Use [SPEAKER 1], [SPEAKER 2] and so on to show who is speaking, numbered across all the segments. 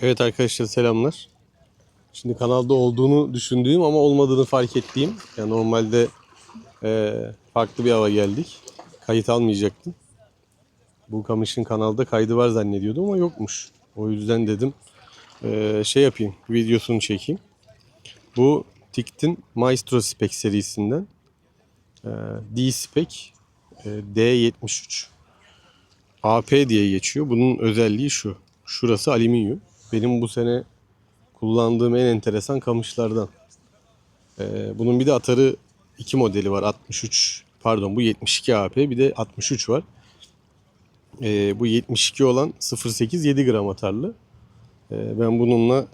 [SPEAKER 1] Evet arkadaşlar selamlar. Şimdi kanalda olduğunu düşündüğüm ama olmadığını fark ettiğim. Yani normalde eee, farklı bir hava geldik. Kayıt almayacaktım. Bu kamışın kanalda kaydı var zannediyordum ama yokmuş. O yüzden dedim eee, şey yapayım, videosunu çekeyim. Bu Tikt'in Maestro Spec serisinden eee, D-Spec eee, D73. AP diye geçiyor. Bunun özelliği şu. Şurası alüminyum. Benim bu sene kullandığım en enteresan kamışlardan. Ee, bunun bir de atarı iki modeli var. 63 pardon bu 72 AP bir de 63 var. Ee, bu 72 olan 0.8 7 gram atarlı. Ee, ben bununla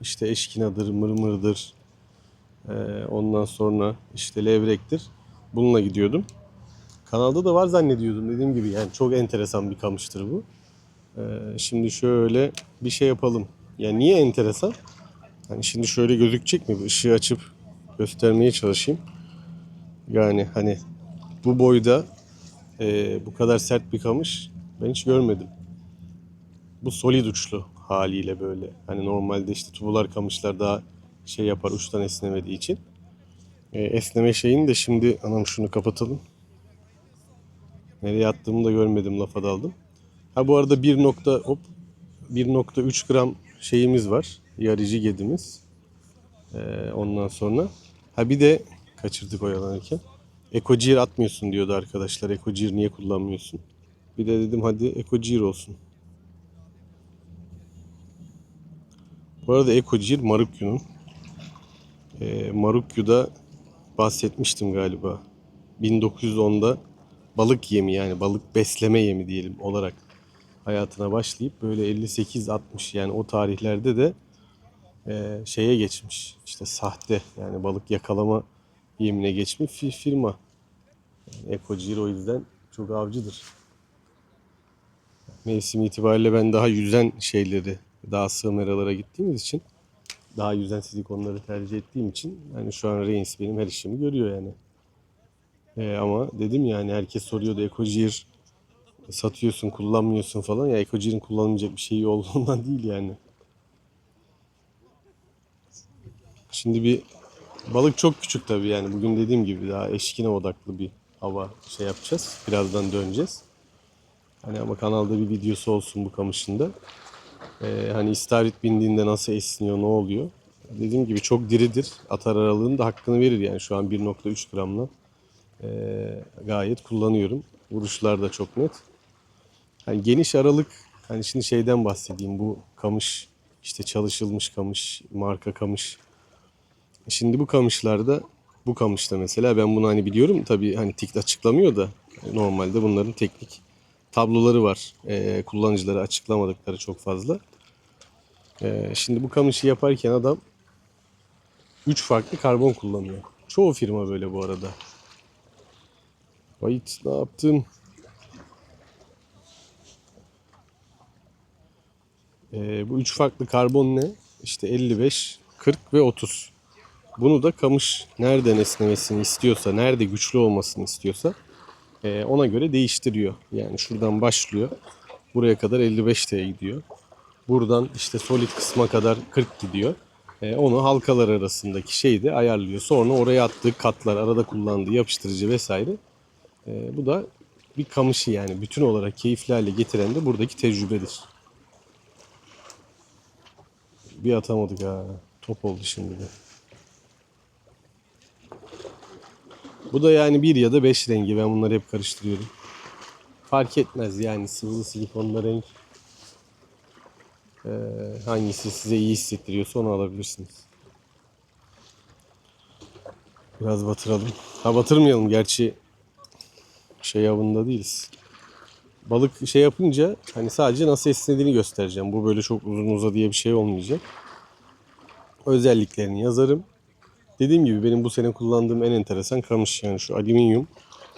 [SPEAKER 1] işte eşkinadır, mırmırdır, ee, ondan sonra işte levrektir. Bununla gidiyordum. Kanalda da var zannediyordum dediğim gibi yani çok enteresan bir kamıştır bu. Ee, şimdi şöyle bir şey yapalım. Yani niye enteresan? Hani şimdi şöyle gözükecek mi? Bir ışığı açıp göstermeye çalışayım. Yani hani bu boyda e, bu kadar sert bir kamış ben hiç görmedim. Bu solid uçlu haliyle böyle. Hani normalde işte tubular kamışlar daha şey yapar uçtan esnemediği için. E, esneme şeyini de şimdi anam şunu kapatalım. Nereye attığımı da görmedim lafa daldım. Ha bu arada 1 nokta hop 1.3 gram şeyimiz var. Yarıcı gedimiz. Ee, ondan sonra ha bir de kaçırdık oyalanırken. Ekocir atmıyorsun diyordu arkadaşlar. Ekocir niye kullanmıyorsun? Bir de dedim hadi Ekocir olsun. Bu arada Ekocir Marukyu'nun. Ee, Marukyu'da bahsetmiştim galiba. 1910'da balık yemi yani balık besleme yemi diyelim olarak hayatına başlayıp böyle 58-60 yani o tarihlerde de e, şeye geçmiş. İşte sahte yani balık yakalama yemine geçmiş firma. Yani Ecocir o yüzden çok avcıdır. Mevsim itibariyle ben daha yüzen şeyleri, daha sığ meralara gittiğimiz için daha yüzen silikonları tercih ettiğim için yani şu an Reigns benim her işimi görüyor yani. E, ama dedim yani herkes soruyordu Ecocir satıyorsun, kullanmıyorsun falan. Ya Ecocir'in kullanılmayacak bir şeyi olduğundan değil yani. Şimdi bir balık çok küçük tabii yani. Bugün dediğim gibi daha eşkine odaklı bir hava şey yapacağız. Birazdan döneceğiz. Hani ama kanalda bir videosu olsun bu kamışında. Ee, hani istavrit bindiğinde nasıl esniyor, ne oluyor. Dediğim gibi çok diridir. Atar aralığının da hakkını verir yani şu an 1.3 gramla. Ee, gayet kullanıyorum. Vuruşlar da çok net. Hani geniş aralık hani şimdi şeyden bahsedeyim bu kamış işte çalışılmış kamış marka kamış. Şimdi bu kamışlarda bu kamışta mesela ben bunu hani biliyorum tabii hani TİK açıklamıyor da normalde bunların teknik tabloları var. Ee, kullanıcıları açıklamadıkları çok fazla. Ee, şimdi bu kamışı yaparken adam 3 farklı karbon kullanıyor. Çoğu firma böyle bu arada. Vahit ne yaptın? Ee, bu üç farklı karbon ne? İşte 55, 40 ve 30. Bunu da kamış nereden esnemesini istiyorsa, nerede güçlü olmasını istiyorsa e, ona göre değiştiriyor. Yani şuradan başlıyor. Buraya kadar 55 T'ye gidiyor. Buradan işte solid kısma kadar 40 gidiyor. E, onu halkalar arasındaki şeyi de ayarlıyor. Sonra oraya attığı katlar, arada kullandığı yapıştırıcı vesaire. E, bu da bir kamışı yani bütün olarak keyifli hale getiren de buradaki tecrübedir. Bir atamadık ha. Top oldu şimdi de. Bu da yani bir ya da beş rengi. Ben bunları hep karıştırıyorum. Fark etmez yani sıvılı silikonla renk. Ee, hangisi size iyi hissettiriyorsa onu alabilirsiniz. Biraz batıralım. Ha batırmayalım gerçi şey avında değiliz. Balık şey yapınca hani sadece nasıl esnediğini göstereceğim. Bu böyle çok uzun uza diye bir şey olmayacak. Özelliklerini yazarım. Dediğim gibi benim bu sene kullandığım en enteresan kamış yani şu alüminyum.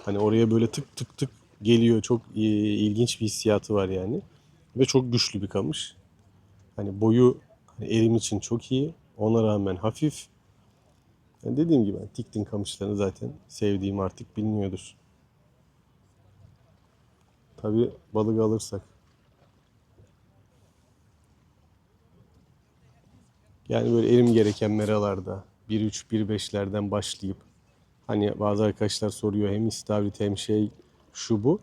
[SPEAKER 1] Hani oraya böyle tık tık tık geliyor. Çok e, ilginç bir hissiyatı var yani. Ve çok güçlü bir kamış. Hani boyu hani erim için çok iyi. Ona rağmen hafif. Yani dediğim gibi Tiktin kamışlarını zaten sevdiğim artık biliniyordur. Tabi balık alırsak. Yani böyle elim gereken meralarda 1.3 1.5'lerden başlayıp hani bazı arkadaşlar soruyor hem istavrit hem şey şu bu.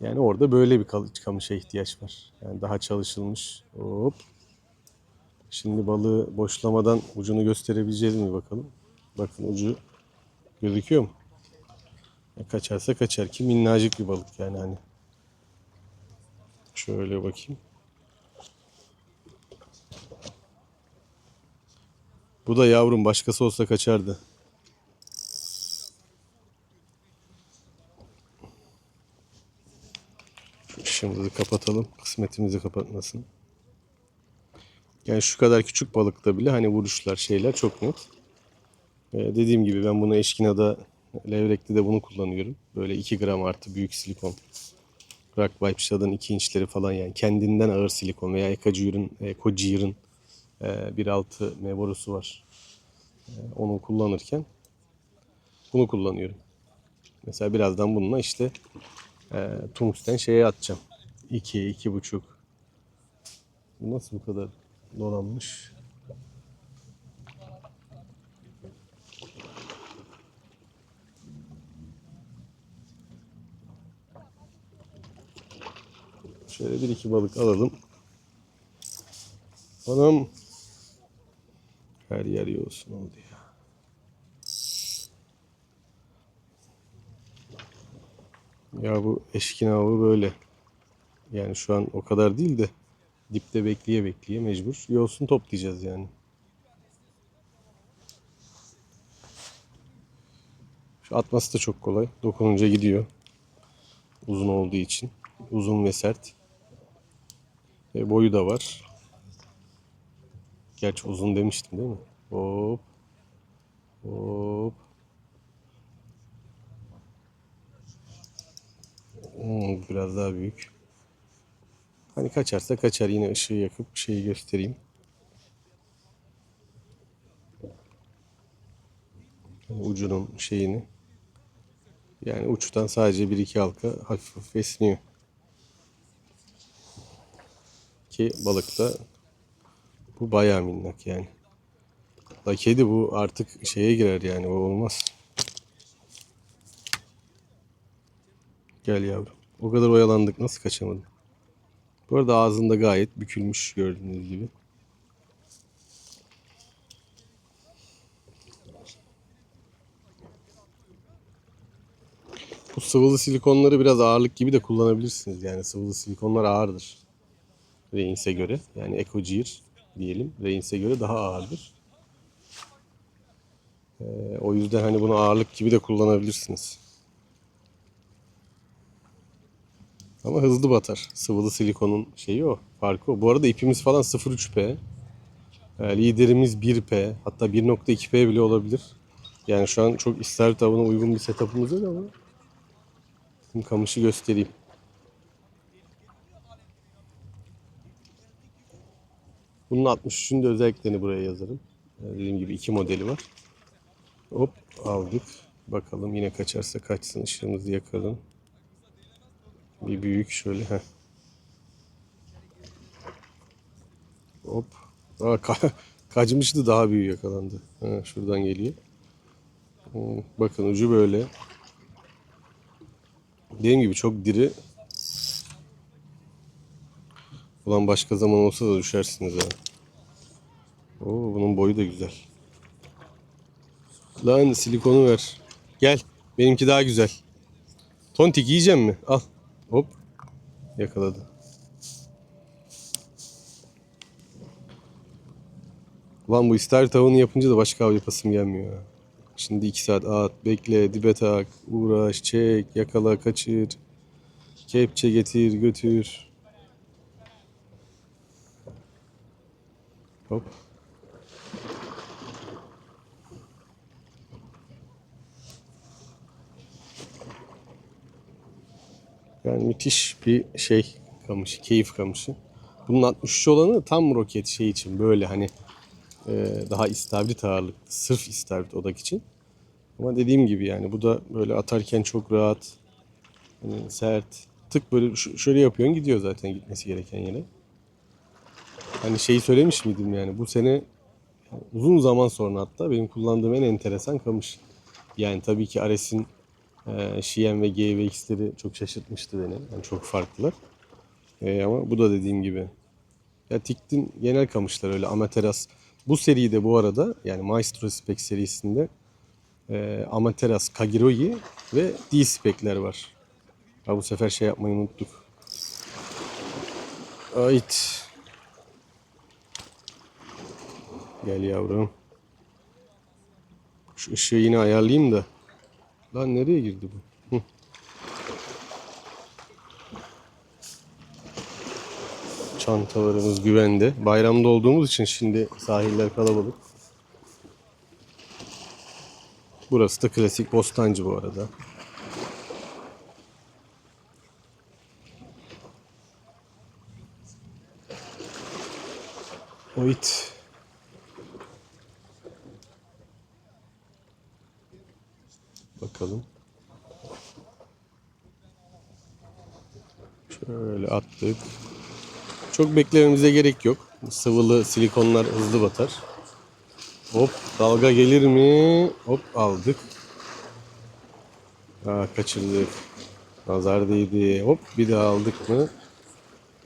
[SPEAKER 1] Yani orada böyle bir kamışa ihtiyaç var. Yani daha çalışılmış. Hop. Şimdi balığı boşlamadan ucunu gösterebileceğiz mi bakalım. Bakın ucu gözüküyor mu? Kaçarsa kaçar ki minnacık bir balık yani hani. Şöyle bakayım. Bu da yavrum başkası olsa kaçardı. Şimdi kapatalım. Kısmetimizi kapatmasın. Yani şu kadar küçük balıkta bile hani vuruşlar şeyler çok net. Ee, dediğim gibi ben bunu eşkinada levrekte de bunu kullanıyorum. Böyle 2 gram artı büyük silikon. Rock Vibe Shadow'ın 2 inçleri falan yani kendinden ağır silikon veya Ecojir'in Ecojir'in e, 1.6 M borusu var. E, onu kullanırken bunu kullanıyorum. Mesela birazdan bununla işte e, tungsten şeye atacağım. 2 2,5 Bu nasıl bu kadar dolanmış? Şöyle bir iki balık alalım. Anam. Her yer yoğursun oldu ya. Ya bu eşkin avı böyle. Yani şu an o kadar değil de dipte bekleye bekleye mecbur yosun toplayacağız yani. Şu atması da çok kolay. Dokununca gidiyor. Uzun olduğu için. Uzun ve sert. E, boyu da var. Gerçi uzun demiştim değil mi? Hop. Hop. Hmm, biraz daha büyük. Hani kaçarsa kaçar. Yine ışığı yakıp şeyi göstereyim. Ucunun şeyini. Yani uçtan sadece bir iki halka hafif hafif esniyor. Ki balıkta bu bayağı minnak yani. La kedi bu artık şeye girer yani o olmaz. Gel yavrum. O kadar oyalandık nasıl kaçamadın? Bu arada ağzında gayet bükülmüş gördüğünüz gibi. Bu sıvılı silikonları biraz ağırlık gibi de kullanabilirsiniz. Yani sıvılı silikonlar ağırdır. Reins'e göre. Yani Ecojir diyelim. Reins'e göre daha ağırdır. Ee, o yüzden hani bunu ağırlık gibi de kullanabilirsiniz. Ama hızlı batar. Sıvılı silikonun şeyi o. Farkı o. Bu arada ipimiz falan 0.3P. Ee, liderimiz 1P. Hatta 1.2P bile olabilir. Yani şu an çok istavrit avına uygun bir setup'ımız yok ama. Şimdi kamışı göstereyim. Bunun 63'ün de özelliklerini buraya yazarım. Ee, Dediğim gibi iki modeli var. Hop aldık. Bakalım yine kaçarsa kaçsın. Işığımızı yakalım. Bir büyük şöyle. Heh. Hop. Aa, ka- kaçmıştı daha büyük yakalandı. Ha, şuradan geliyor. Hmm, Bakın ucu böyle. Dediğim gibi çok diri. Ulan başka zaman olsa da düşersiniz ha. Oo, bunun boyu da güzel. Lan silikonu ver. Gel. Benimki daha güzel. Tontik yiyecek mi? Al. Hop. Yakaladı. Ulan bu istavrit tavuğunu yapınca da başka av yapasım gelmiyor. Şimdi iki saat at, bekle, dibe tak, uğraş, çek, yakala, kaçır. Kepçe getir, götür. Hop. Yani müthiş bir şey kamışı, keyif kamışı. Bunun 63 olanı tam roket şey için böyle hani e, daha istavrit ağırlıklı. Sırf istavrit odak için. Ama dediğim gibi yani bu da böyle atarken çok rahat. Hani sert. Tık böyle şöyle yapıyorsun gidiyor zaten gitmesi gereken yere. Hani şeyi söylemiş miydim yani bu sene Uzun zaman sonra hatta benim kullandığım en enteresan kamış. Yani tabii ki Ares'in e, ve GVX'leri çok şaşırtmıştı beni. Yani çok farklılar. E, ama bu da dediğim gibi. Ya Tikt'in genel kamışları öyle Amaterasu. Bu seride bu arada yani Maestro Spec serisinde e, Amaterasu, Kagiroi ve D-Spec'ler var. Ha, bu sefer şey yapmayı unuttuk. Ait. Gel yavrum. Şu ışığı yine ayarlayayım da. Lan nereye girdi bu? Çantalarımız güvende. Bayramda olduğumuz için şimdi sahiller kalabalık. Burası da klasik Bostancı bu arada. Oyt. Bakalım. Şöyle attık. Çok beklememize gerek yok. Sıvılı silikonlar hızlı batar. Hop dalga gelir mi? Hop aldık. Aa, kaçırdık. Nazar değdi. Hop bir daha aldık mı?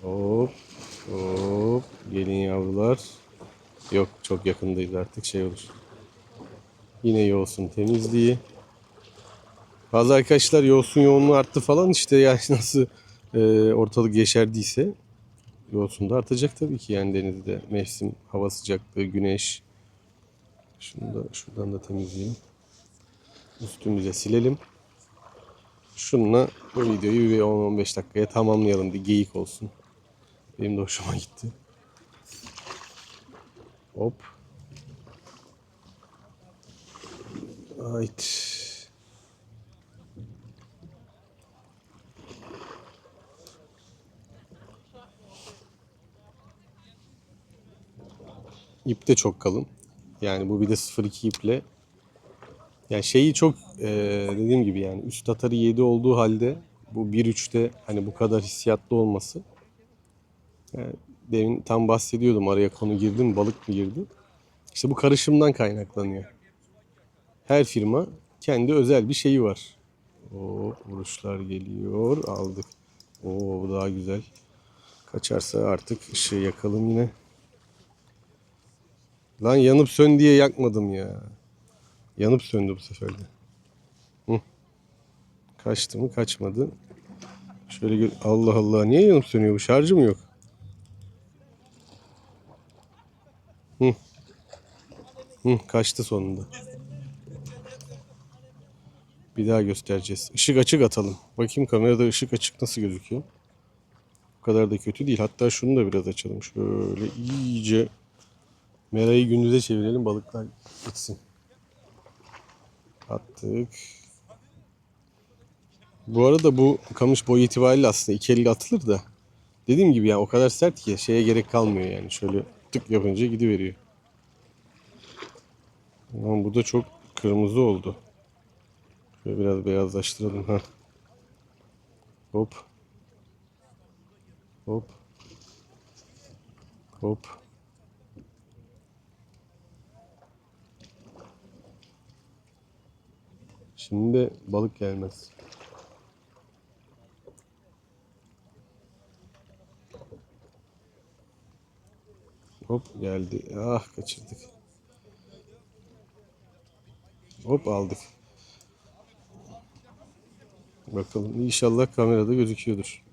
[SPEAKER 1] Hop hop gelin yavrular. Yok çok yakındayız artık şey olur. Yine yoğsun temizliği. Bazı arkadaşlar yoğsun yoğunluğu arttı falan işte yani nasıl e, ortalık yeşerdiyse yoğsun da artacak tabii ki. Yani denizde mevsim hava sıcaklığı güneş. Şunu da şuradan da temizleyelim üstümüze silelim. Şununla bu videoyu bir 10-15 dakikaya tamamlayalım. Bir geyik olsun. Benim de hoşuma gitti. Hop. Ait. İp de çok kalın. Yani bu bir de 0.2 iple. Yani şeyi çok e, dediğim gibi yani üst atarı 7 olduğu halde bu 1.3'te hani bu kadar hissiyatlı olması. Yani demin tam bahsediyordum araya konu girdi mi balık mı girdi. İşte bu karışımdan kaynaklanıyor. Her firma kendi özel bir şeyi var. O vuruşlar geliyor aldık. Oo bu daha güzel. Kaçarsa artık ışığı yakalım yine. Lan yanıp sön diye yakmadım ya. Yanıp söndü bu sefer de. Hı. Kaçtı mı? Kaçmadı. Şöyle gör. Allah Allah. Niye yanıp sönüyor bu? Şarjı mı yok? Hı. Hı. Kaçtı sonunda. Bir daha göstereceğiz. Işık açık atalım. Bakayım kamerada ışık açık nasıl gözüküyor. Bu kadar da kötü değil. Hatta şunu da biraz açalım. Şöyle iyice Merayı gündüze çevirelim balıklar gitsin. Attık. Bu arada bu kamış boyu itibariyle aslında iki elle atılır da. Dediğim gibi yani o kadar sert ki şeye gerek kalmıyor yani. Şöyle tık yapınca gidiveriyor. Ama bu da çok kırmızı oldu. Şöyle biraz beyazlaştıralım. ha. Hop. Hop. Hop. Şimdi balık gelmez. Hop geldi. Ah kaçırdık. Hop aldık. Bakalım inşallah kamerada gözüküyordur.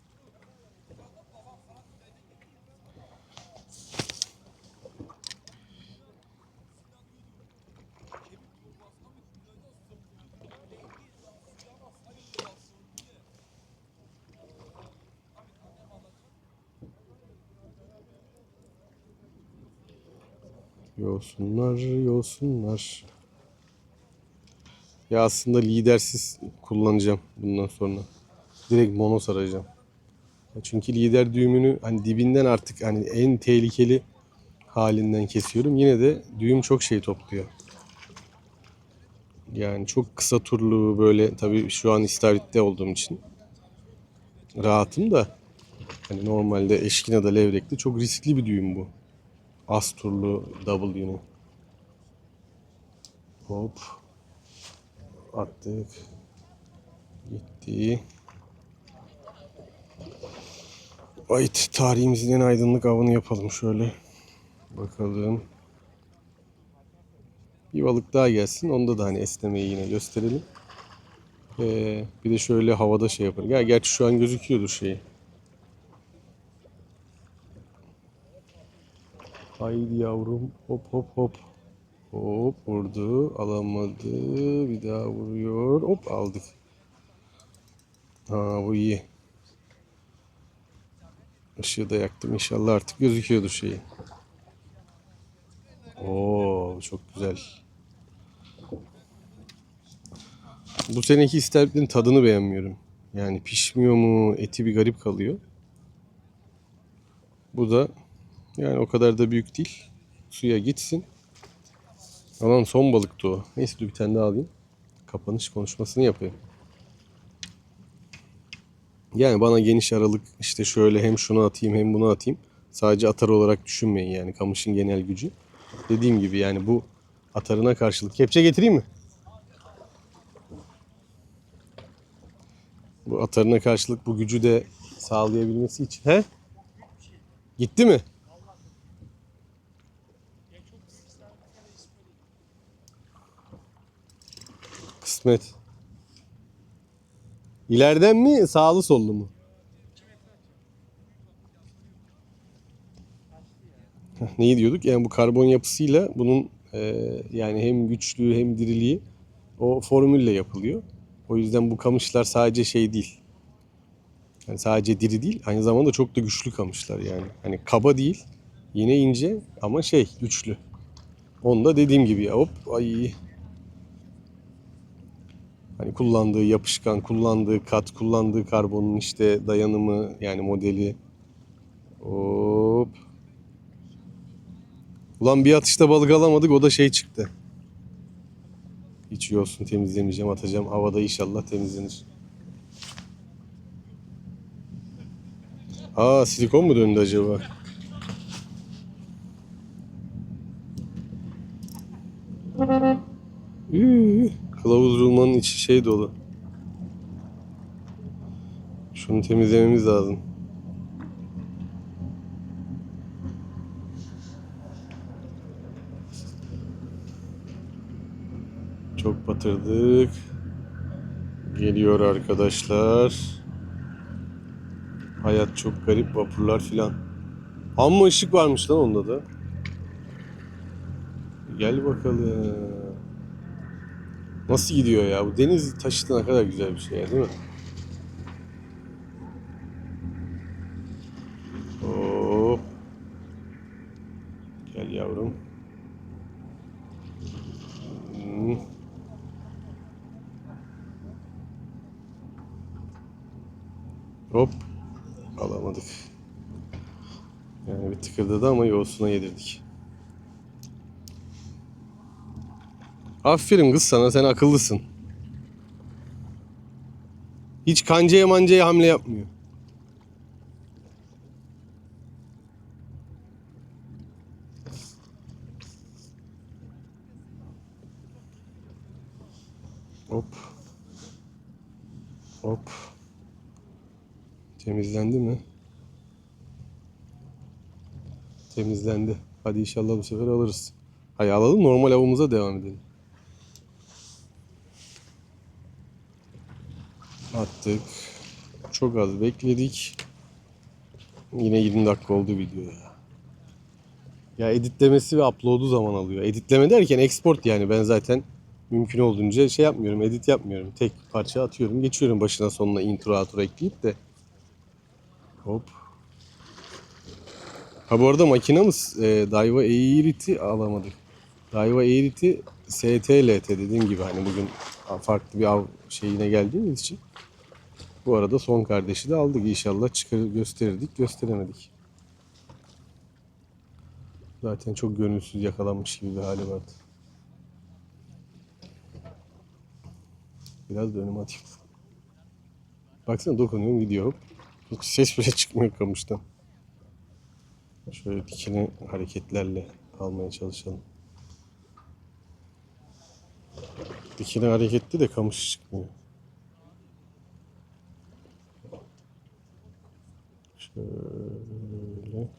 [SPEAKER 1] Yosunlar, yosunlar. Ya aslında lidersiz kullanacağım bundan sonra. Direkt mono saracağım. Çünkü lider düğümünü hani dibinden artık hani en tehlikeli halinden kesiyorum. Yine de düğüm çok şey topluyor. Yani çok kısa turlu böyle tabii şu an istavritte olduğum için rahatım da hani normalde eşkinada levrekte çok riskli bir düğüm bu. Az turlu double yine. Hop. Attık. Gitti. Ayt tarihimizin en aydınlık avını yapalım şöyle. Bakalım. Bir balık daha gelsin. Onda da hani esnemeyi yine gösterelim. Ee, bir de şöyle havada şey yapalım. Ya gerçi şu an gözüküyordur şeyi. Haydi yavrum. Hop hop hop. Hop vurdu. Alamadı. Bir daha vuruyor. Hop aldık. Ha bu iyi. Işığı da yaktım. İnşallah artık gözüküyordur şeyi. Oo çok güzel. Bu seneki istavritlerin tadını beğenmiyorum. Yani pişmiyor mu, eti bir garip kalıyor. Bu da yani o kadar da büyük değil. Suya gitsin. Alan son balıktı o. Neyse dur bir tane daha alayım. Kapanış konuşmasını yapayım. Yani bana geniş aralık işte şöyle hem şunu atayım hem bunu atayım. Sadece atar olarak düşünmeyin yani kamışın genel gücü. Dediğim gibi yani bu atarına karşılık. Kepçe getireyim mi? Bu atarına karşılık bu gücü de sağlayabilmesi için. He? Gitti mi? Kısmet. İleriden mi sağlı sollu mu? Neyi diyorduk? Yani bu karbon yapısıyla bunun e, yani hem güçlüğü hem diriliği o formülle yapılıyor. O yüzden bu kamışlar sadece şey değil. Yani sadece diri değil, aynı zamanda çok da güçlü kamışlar yani. Hani kaba değil, yine ince ama şey güçlü. Onu da dediğim gibi hop ay Hani kullandığı yapışkan, kullandığı kat, kullandığı karbonun işte dayanımı yani modeli. Hop. Ulan bir atışta balık alamadık o da şey çıktı. Hiç yosun temizlemeyeceğim atacağım. Havada inşallah temizlenir. Aa silikon mu döndü acaba? Kılavuz rulmanın içi şey dolu. Şunu temizlememiz lazım. Çok batırdık. Geliyor arkadaşlar. Hayat çok garip vapurlar filan. Amma ışık varmış lan onda da. Gel bakalım. Nasıl gidiyor ya? Bu deniz taşıtı ne kadar güzel bir şey ya, değil mi? Hop. Gel yavrum. Hmm. Hop. Alamadık. Yani bir tıkırdadı ama yoğusuna yedirdik. Aferin kız sana sen akıllısın. Hiç kancaya mancaya hamle yapmıyor. Hop. Hop. Temizlendi mi? Temizlendi. Hadi inşallah bu sefer alırız. Hayır alalım normal avımıza devam edelim. Attık. Çok az bekledik. Yine 20 dakika oldu video ya. Ya editlemesi ve upload'u zaman alıyor. Editleme derken export yani ben zaten mümkün olduğunca şey yapmıyorum, edit yapmıyorum. Tek parça atıyorum, geçiyorum başına sonuna intro outro ekleyip de. Hop. Ha bu arada makinamız e, Daiwa Airit'i alamadık. Daiwa Airit'i STLT dediğim gibi hani bugün farklı bir av şeyine geldiğimiz için bu arada son kardeşi de aldık inşallah çıkar gösterirdik gösteremedik. Zaten çok gönülsüz yakalanmış gibi bir hali vardı. Biraz da atayım. Baksana dokunuyorum gidiyor. Hop. Ses bile çıkmıyor kamıştan. Şöyle dikine hareketlerle almaya çalışalım. Dikine hareketli de kamış çıkmıyor. Şöyle.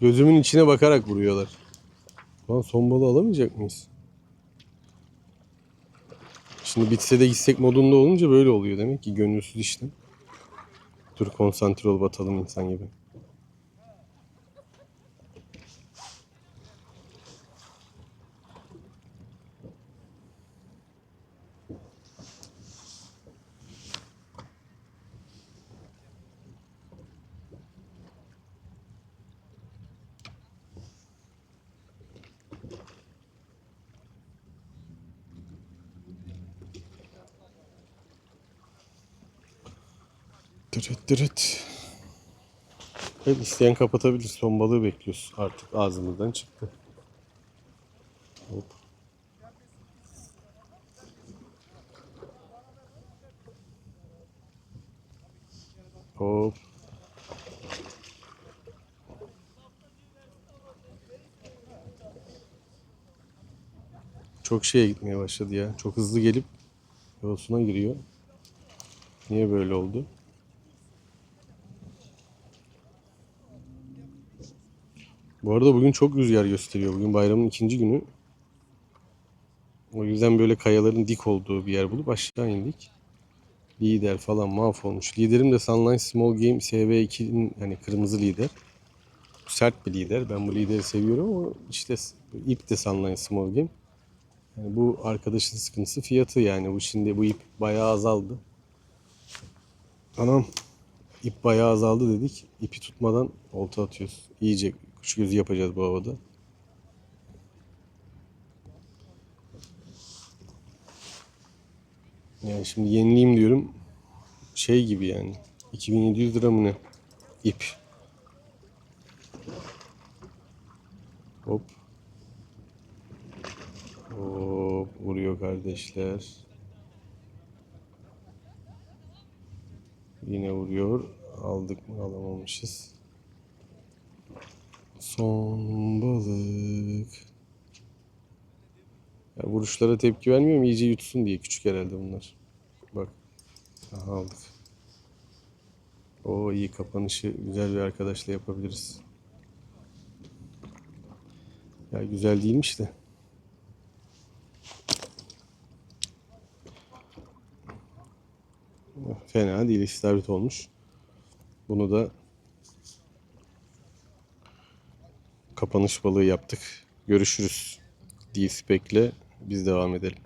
[SPEAKER 1] Gözümün içine bakarak vuruyorlar. Lan son balığı alamayacak mıyız? Şimdi bitse de gitsek modunda olunca böyle oluyor demek ki gönülsüz işlem. Dur konsantre ol batalım insan gibi. Dırıt. Evet isteyen kapatabilir. Son balığı bekliyoruz. Artık ağzımızdan çıktı. Hop. Hop. Çok şeye gitmeye başladı ya. Çok hızlı gelip yolsuna giriyor. Niye böyle oldu? Bu arada bugün çok rüzgar gösteriyor. Bugün bayramın ikinci günü. O yüzden böyle kayaların dik olduğu bir yer bulup aşağı indik. Lider falan mahvolmuş. Liderim de Sunline Small Game SV2'nin hani kırmızı lider. Sert bir lider. Ben bu lideri seviyorum ama işte ip de Sunline Small Game. Yani bu arkadaşın sıkıntısı fiyatı yani. Bu şimdi bu ip bayağı azaldı. Anam ip bayağı azaldı dedik. İpi tutmadan olta atıyoruz. İyice kuş gözü yapacağız bu havada. Yani şimdi yenileyim diyorum. Şey gibi yani. 2700 lira mı ne? İp. Hop. Hop vuruyor kardeşler. Yine vuruyor. Aldık mı alamamışız. Son balık. Ya vuruşlara tepki vermiyorum iyice yutsun diye küçük herhalde bunlar. Bak. Aha aldık. O iyi kapanışı güzel bir arkadaşla yapabiliriz. Ya güzel değilmiş de. Fena değil istavrit olmuş. Bunu da kapanış balığı yaptık. Görüşürüz. D-Spec'le biz devam edelim.